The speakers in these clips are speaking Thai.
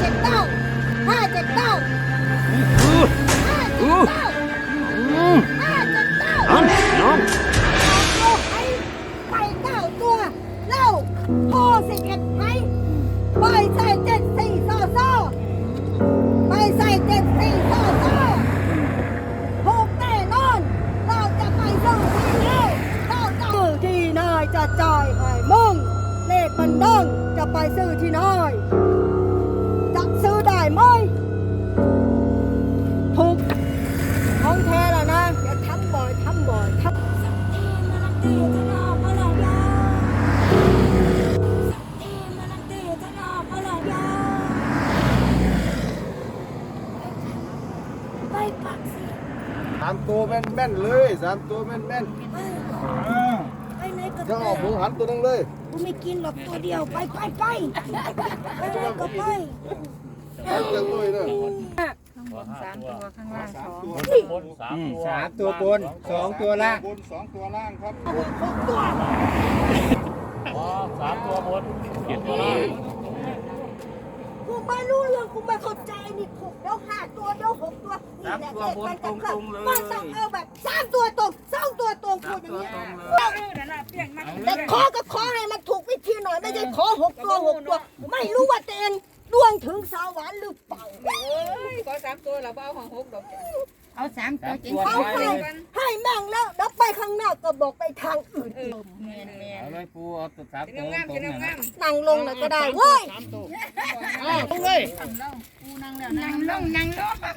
เจ็ดเก้าห้าเจ็ดเก้าห้าเจ็ดเก้าห้าเจ็ดเก้าน้องน้องลูกไอ้ไปเก้าตัวเล่าพอสิบเอ็ดไอ้ไปใส่เจ็ดสี่โซ่โซ่ไปใส่เจ็ดสี่โซ่โซ่ถูกแน่นอน เราจะไปสู้ที่นี่เราจะซื้อที่นายจะจ่ายให้มึงเลขมันดังจะไปซื้อที่นาย ตัวแม่นแม่นๆเลยสามตัวแม่นแม่นไปไหนก็ๆไปจะออกหมูหันตัวหนึงเลยกูไม่กินหรอกตัวเดียวไปไปไปไปไหนก็ไปหันจังเลยเด้อสามตัวข้างล่างสองบนสามอืมตัวสามตัวบนสองตัวล่างบนสองตัวล่างครับอ๋อสามตัวบนเจ็ดตัวล่างกูไม่รู้เรื่องกูไม่เข้าใจนี่ถูกเดี๋ยวห้าตัวเดี๋ยวห กตัวนี่แหละเด็กมันจะเข้ามันต้องเอาแบบสามตัวตรงสองตัวตรงพูดอย่างนี้แต่ขอก็ขอให้มันถูกวิธีหน่อยไม่ใช่ขอหกตัวหกตัว ไม่รู้ว่าตัวเองดวงถึงสวรรค์หรือเปล่าขอสามตัวเราเอาของหกดอกเอาสามตัวจริงเอาไปให้แม่งแล้วแล้วไปข้างหน้าก็บอกไปทางอื่นแม่แม่เอาเลยปูเอาตัวสามเป็นตัวงามตรเป็นงงามนั่งลงเลยก็ได้เว้ยลงเลยนั่งลงนั่งลง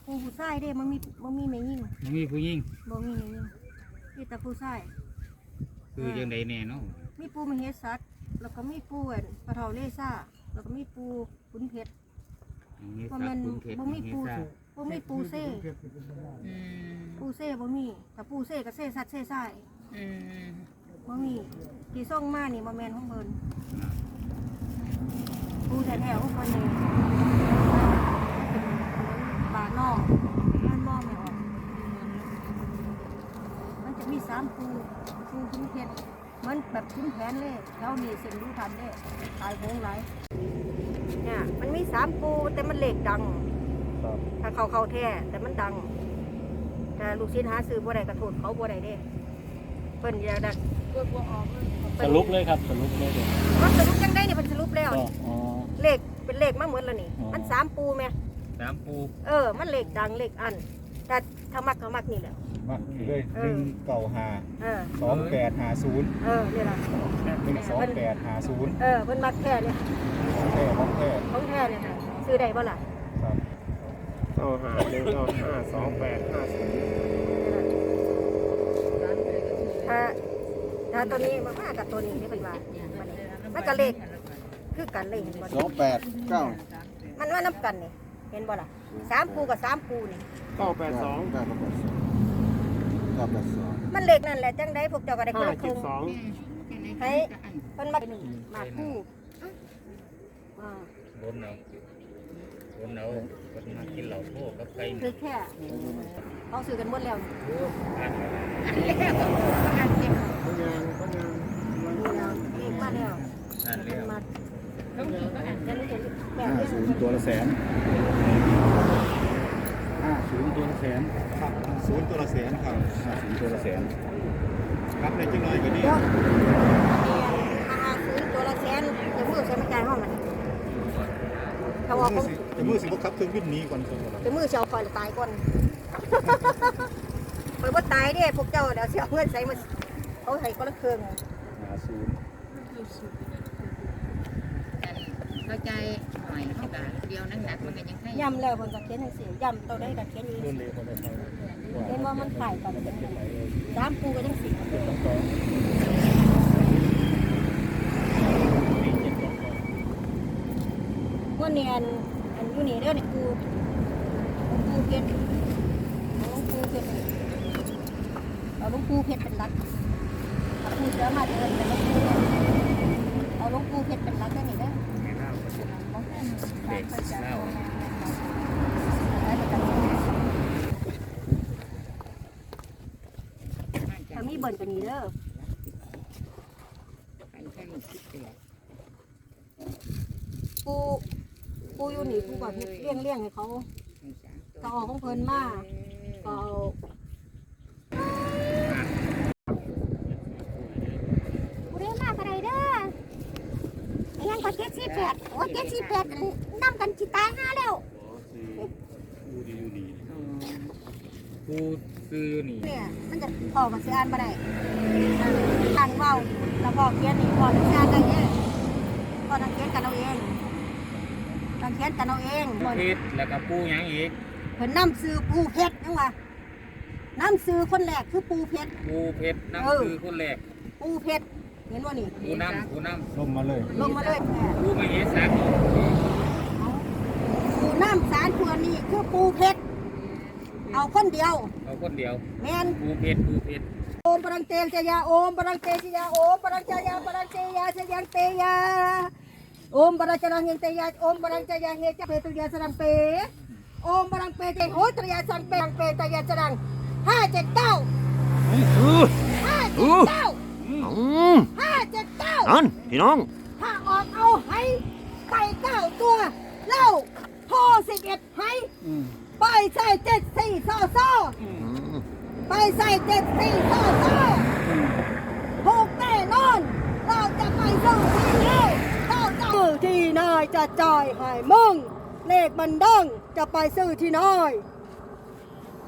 มีแต่ปูผู้ชายเด้มันมีมันมีไม่ยิ่งมันมีผู้หญิงบ่มีไม่ยิ่งมีแต่ผู้ชายคือยังไดแน่เนาะมีปูมเหสัตแล้วก็มีปูอันปลาเทาเลซ่าแล้วก็มีปูขุนเพชรมีบ่สัแม่กนคุณเพชรบ่มีมีปูซ่าบ่มีปูเซ่อืมปูเซ่บ่มีแต่ปูเซ่ก็เซ่สัตว์เซ่ทรายอืมบ่มีที่ส่งมานี่บ่แม่นของเพิ่นปูแท้ๆของเพิ่นนี่ บาดนอกมันมองไม่ออก มันจะมีสามปูปูขุนเพชรมันแบบขุนแผนเลยแล้วนี่เส้นรู้ทันเด้ตายโหงไหลายเนี่ยมันมีสามปูแต่มันเหล็กดังถ้าเขาเขาแท้แต่มันดัง แต่ลูกชิ้นหาซื้อบ่ได้กระโทษเขาบ่ได้เด้เพิ่นอยากได้กดบ่ออกสรุปเลยครับสรุปเลยเดี๋ยวมันสรุปยังได้นี่เพิ่นสรุปแล้วก็นี่อ๋อ เลขเป็นเลขมาหมดแล้วนี่อ๋อมันสามปูแม่ สามปูเออ มันเลขดังเลขอัน แต่ถ้ามักก็มักนี่แหละ มาเลยหนึ่งเก่าหาเออ สองแปดหาศูนย์เออนี่ล่ะหนึ่งสองแปดหาศูนย์เออเพิ่นมักแท้เนี่ยของแท้ของแท้ของแท้เนี่ยค่ะซื้อได้บ่ล่ะครับเก้าห้าหนึ่งเก้าห้าสองแปดห้าศูนย์ถ้าถ้าตัวนี้มันมากับตัวนี้นี่เป็นว่ามันมันก็เลขคือกันเลยเห็นบ่สองแปดเก้ามันว่านับกันนี่ เห็นบ่ล่ะสามปูกับสามปูนี่เก้าแปดสองเก้าแปดสองเก้าแปดสองมันเลขนั่นแหละจังได้พวกเจ้าก็ได้คนห้าละคเจ็รึ่ดงสองให้เพิ่นมาหนึ่งมาคู่อ่าบนเอาบนเอาคนมากินเหล้าโค้กับไก่คือแค่เขาซื้อกันหมดแล้วนี่อันนี่มาแล้วอันเรียกมาจะรู้จะแปดห้าเดื อนศูนย์ตัวละแสนห้าศูนย์ตัวละแสนครับศูนย์ตัวละแสนครับห้าศูนย์ตัวละแสนครับในจังเลยก็ดีเดี๋ยวอาซื้อตัวละแสนจะมือใช้ไม่จ่ายห้องมันเขาบอกผมจะมือสิบครับเครื่องบินนี้ก่อนคนละจะมือเชียวคอยตายก่อนคอยว่าตายเด้พวกเจ้าเดี๋ยวเชียวเงินใส่มาเขาให้คนละเครื่องห้าศูนย์ เข้าใจหน่อยเข้ากันเดียวนั่งหนักมันก็ยังให้ย่ำแล้วคนก็เขียนหนังสือย่ำตัวได้ก็เขียนอยู่เรื่องเร็วคนละเท่าเห็นว่ามันขายกันสามปูก็ยังสิมื่อเนียนอันอยู่นี่เด้อนี่ปูปูเพชรเอาหลวงปูเพชรเอาลวงปูเพชรเป็นหลักปูเสือมาเดินเป็นหลวงปูเอาลวงปูเพชรเป็นหลักได้นี่เด้อไม่เล่า เด็กเล่าถ้ามีเบิ่นกว่านี้เด้อปูปูอยู่นี่ปูก็เฮ็ดเลี้ยงเลี้ยงให้เขาก็เอาของเพิ่นมาก็เอา กูเรียนมากอะไรเด้อไอ้ยังก็เจ็ดสี่แปดโอ้เจ็ดสี่แปดนำกันจิตายห้าแล้วกูซื้อนี่เนี่ยมันจะพอกับสิอ่านบ่ได้ทางเว้าแล้วก็เขียนนี่พอจะสิอ่านได้เองพอนังเขียนกันเอาเองนังเขียนกันเอาเองเพิ่นเพชรแล้วก็ปูหยังอีกเพิ่นนํซื้อปูเพชรจังว่านํซื้อคนแรกคือปูเพชรปูเพชรน้ำคือคนแรกปูเพชร เห็นว่านี่ปูน้ำปูน้ลมมาเลยลงมาเลยแม่ำปูไม่เห็นสักปูน้ำสารตัวนี้คือปูเพชรเอาคนเดียว เอาคนเดียวแมนปูเพชรปูเพชรโอมปรังเตชยาโอมปรังเตชยาโอมปรังจยาปรังเตยาชยังเตยาโอมปรังจรังเฮงเตยาโอมปรังจยาเฮจเปตุยาสรังเปโอมปรังเปเตโหตรยาสังเปรังเปตยาสรังห้าเจ็ดเก้าห้าเจ็ดเก้า อืมห้าเจ็ดเก้านั่นพี่น้อง ถ้าออกเอาให้ไปเก้าตัวเล่าพ่อสิบเอ็ดให้ไปใส่เจ็ดสี่ซอซอไปใส่เจ็ดสี่ซอซอถูกแน่นอน เราจะไปสู้ที่นี่เราจะซื้อที่นายจะจ่ายให้มึงเลขมันดังจะไปซื้อที่นาย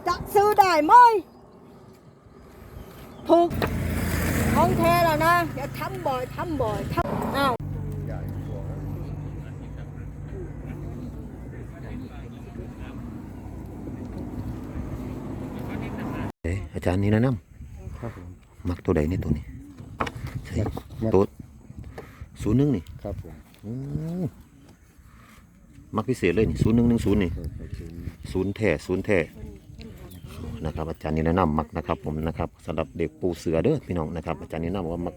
จะซื้อได้ไหมถูก ของแท้แล้วนะอย่าทำบ่อยทำบ่อยทำอ้าวเอ๊ะอาจารย์นี่แนะนครับผมำมักตัวใดในตัวนี้ใช่ตัวศูนย์หนึ่งนี่ครับผมโอ้มักพิเศษเลยนี่ศูนย์หนึ่งหนึ่งศูนย์นี่ครับผมศูนย์แท้ศูนย์แท้ นะครับอาจารย์นี่แนะนำมักนะครับผมนะครับสำหรับเด็กปูเสือเด้อพี่น้องนะครับอาจารย์นี่แนะนำว่ามัก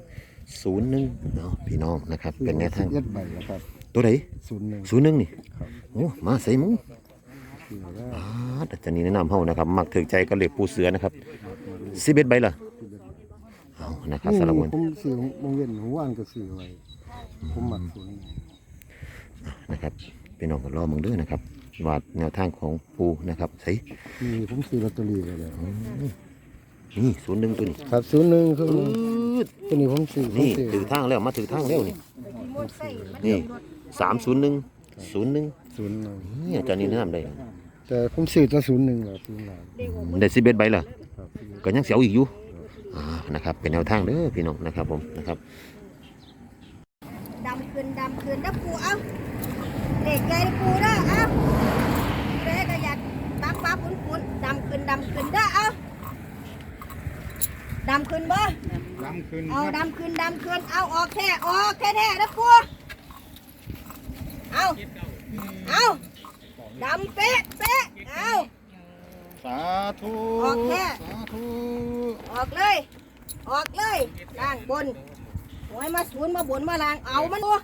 ศูนย์หนึ่งเนาะพี่น้องนะครับเป็นแนวทางเอ็ดใบแล้วครับตัวไหนศูนย์หนึ่งศูนย์หนึ่งนี่ครับโอ้มาใส่หมุ้งคือว่าอาดอาจารย์นี่แนะนำเฮานะครับมักถึกใจก็เล็กปูเสือนะครับสิบเอ็ดใบล่ะเอานะครับสำหรับวันผมซื้อมงเวียนหัวอันก็ซื้อไว้ผมหมักศูนย์นะครับ พี่น้องก็รอมึงเด้อนะครับว่าแนวทางของปูนะครับใส่นี่ผมซื้อลอตเตอรี่ไว้แล้วนี่ศูนย์หนึ่งตัวนี้ครับศูนย์หนึ่งคือปื๊ดตัวนี้ผมซื้อผมนี่ซื้อถือทางแล้วมาถือทางแล้วนี่นี่สามศูนย์หนึ่งศูนย์หนึ่งศูนย์หนึ่งนี่อาจารย์นี่แนะนำได้แต่ผมซื้อตัวศูนย์หนึ่งแหละปีหลังได้สิบเอ็ดใบล่ะครับก็ยังเสียวอีกอยู่อ่านะครับเป็นแนวทางเด้อพี่น้องนะครับผมนะครับดำคืนดำคืนนะปูเอา เด็กใหญ่ปูเด้อเอาเด็กก็อยากตักปลาปุ้นปุ้นดำคืนดำคืนเด้อเอาดำคืนบ่ดำขึ้นเอาดำคืนดำคืนเอาออกแท้ออกแท้แท้นะปูเอาเอาดำเป๊ะเป๊ะเอาสาธุออกแค่สาธุออกเลย ออกเลยล่างบนโอ้ยมาศูนย์มาบนมาล่างเอามันตัว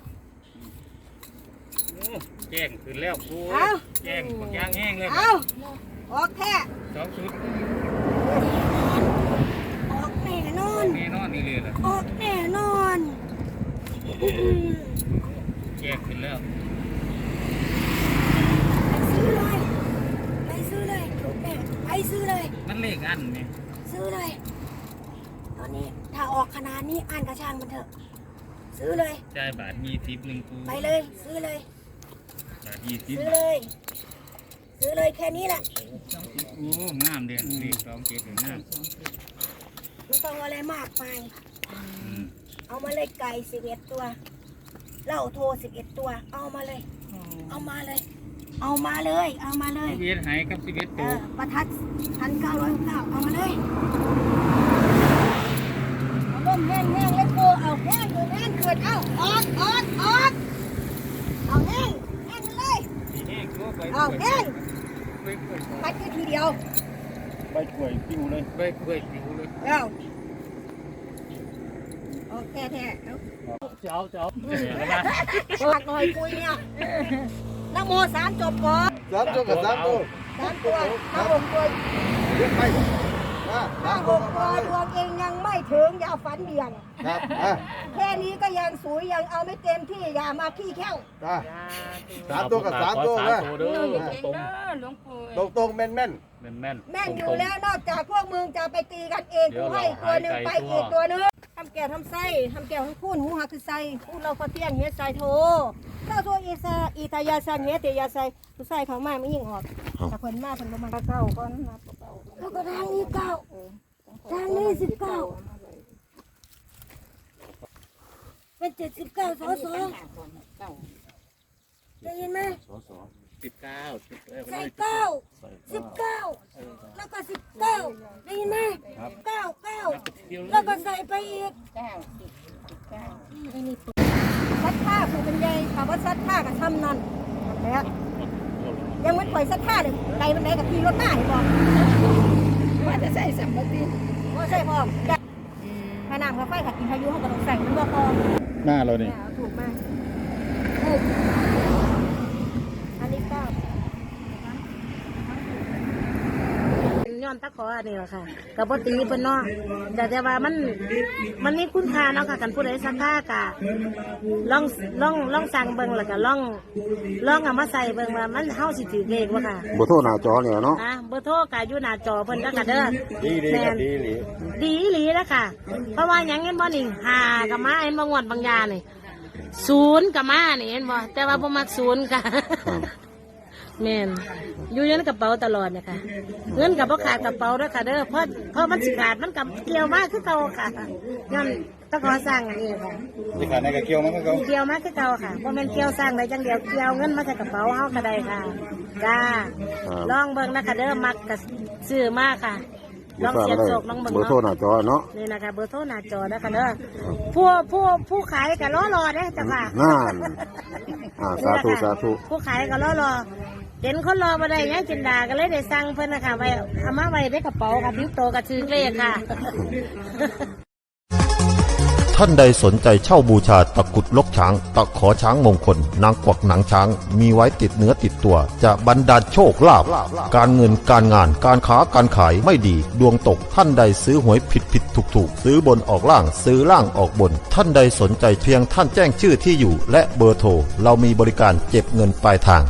แจ้งขึ้นแล้วปูเอาแจ้งบางอย่างแห้งเลยเอาออกแท้สองชุดออกแน่นอนแน่นอนนี่เลยล่ะออกแน่นอนแจ้งขึ้นแล้วซื้อเลยไปซื้อเลยถูกแน่ไปซื้อเลย มันเลขอันไหมซื้อเลย ตอนนี้ถ้าออกขนาดนี้อ่านกระช่างมันเถอะ ซื้อเลย จ่ายบาทยี่สิบหนึ่งปูไปเลย ซื้อเลยบาท ยี่สิบซื้อเลยซื้อเลยแค่นี้แหละโอ้งามเดียวเลขสองเจ็ดงามไม่ต้องเอาอะไรมากไป อืมเอามาเลยไก่สิบเอ็ดตัวเหล้าโทสิบเอ็ดตัว เอามาเลย เอามาเลย เอามาเลย เอามาเลยสิบเอ็ดหายกับสิบเอ็ดเอตัวอประทัดพันเก้าร้อยเก้าเอามาเลยเลยเอาลมแห้งแห้งเลยปูเอาแห้งอยู่แห้งเกิดเอาออดออดออดเอาแห้ง เอาแห้งไปกล้วยไปทีทีเดียวใบกล้วยปิ้วเลยไปกล้วยผิวเลยเอาโอเคแท้เอาเจ้าเจ้าหลักหน่อยคุยเนี่ยนะโมสามจบก่อนสามตัวกับสามตัวสามตัวถ้าหกตัวเรียกไปมาถ้าสามหตัวกตัวดวงเองยังไม่ถึงอย่าฝันเบี่ยง ครับอะแค่นี้ก็ยังสวยยังเอาไม่เต็มที่อย่ามาขี้แข้วอะ สามตัวกับสามตัวสามนะตัวเด้อตรงหลวงปู่ตรงตรงๆแม่นแม่นแม่นแม่นแม่งอยู่แล้วนอกจากพวกมึงจะไปตีกันเองกูให้ตัวหนึ่งไปอีกตัวหนึงทำแก้วทำไส้ทำแก้วทั้งพูนหูหักคือไส้พูดเราก็เตี้ยงเฮ็ดไส้โทถ้าตัวอีซาอีตายาซันเฮ็ดเตยาไส้ผู้ไส้เขามาไม่ยิ่งออกแต่เพิ่นมาเพิ่นบ่มาเก้าก่อนนะแล้วก็ทางนี้เก้าทางนี้สิบเก้า เป็นเจ็ดสิบเก้าสอสอได้ยินไหมสิบเก้าสิบเก้าใส่เก้าสิบเก้าแล้วก็สิบเก้าได้ยินไหมเก้าเก้าแล้วก็ใส่ไปอีกซัดผ้าผูกเป็นใยถามว่าซัดผ้ากับทำนั่นนะยังไม่ปล่อยซัดผ้าเลยไรมันไหนกับพี่รถหน้าเห็นบอกว่าจะใส่สัมปติว่าใช่พ่อขนาดเขาไฟขัดกินพายุเขาก็ต้องใส่มันก็พอ หน้าเรานี่ยถูกมากถูกอันนี้เก้า ย้ อนตะขออันนี้แหละค่ะกับปตีเพิ่นเนาะแต่แต่ว่ามันมันมีคุณค่าเนาะค่ะกันผู้ใดสักค่ากะลองลองลองสั่งเบิ่งแล้วก็ลองลองเอามาใส่เบิ่งว่ามันเฮาสิถือเลขบ่ค่ะบ่โทรหน้าจอเนี่ยเนาะอะเบอร์โทรก็อยู่หน้าจอเพิ่นแล้วก็เด้อดีดีครับดีดีดีอีหลีแล้วค่ะ เพราะว่าหยังเห็นบ่นี่หากับมาเห็นบ่งวดบางยานี่ศูนย์กับมานี่เห็นบ่แต่ว่าบ่มักศูนย์ค่ะ แม่นอยู่ในกระเป๋าตลอดเนะคะ เงินกับพ่ขาดกระเป๋าด้วยค่ะเด้อเพราะเพราะมันสิขาดมันกับเกี่ยวมากคือเก่าค่ะย้อนต้องขอสร้างอันนี้ค่ะที่ขาดในกระเกียวมันก็เขาเกี่ยวมากคือเก่าค่ะเพราะมันเกี่ยวสร้างได้จังเดียวเกี่ยวเงินมาจากกระเป๋าเฮาก็ได้ค่ะจ้าลองเบิ่งนะคะเด้อมักกับซื้อมากค่ะลองเสียบโศกลองเบิ่งเบอร์โทรหเนาะน้าจอเนาะนี่นะคะเบอร์โทรหน้าจอนะคะเด้อผู้ผู้ผู้ขายก็รอรอเด้อจ้ะค่ะนั่นอ่าสาธุสาธุผู้ขายก็รอรอ เห็นคนรอมาได้ยังจินดาก็เลยได้สั่งเพิ่นนะคะไว้เอามาไว้ในกระเป๋าค่ะพิ้วโตกับชื่อเลขค่ะ ท่านใดสนใจเช่าบูชาตะกรุดลกช้าง ตะขอช้างมงคล นางกวักหนังช้าง มีไว้ติดเนื้อติดตัว จะบรรดาลโชคลาภการเงินการงานการค้าการขายไม่ดี ดวงตกท่านใดซื้อหวยผิดผิดถูกถูกซื้อบนออกล่างซื้อล่างออกบน ท่านใดสนใจเพียงท่านแจ้งชื่อที่อยู่ และเบอร์โทรเรามีบริการเก็บเงินปลายทาง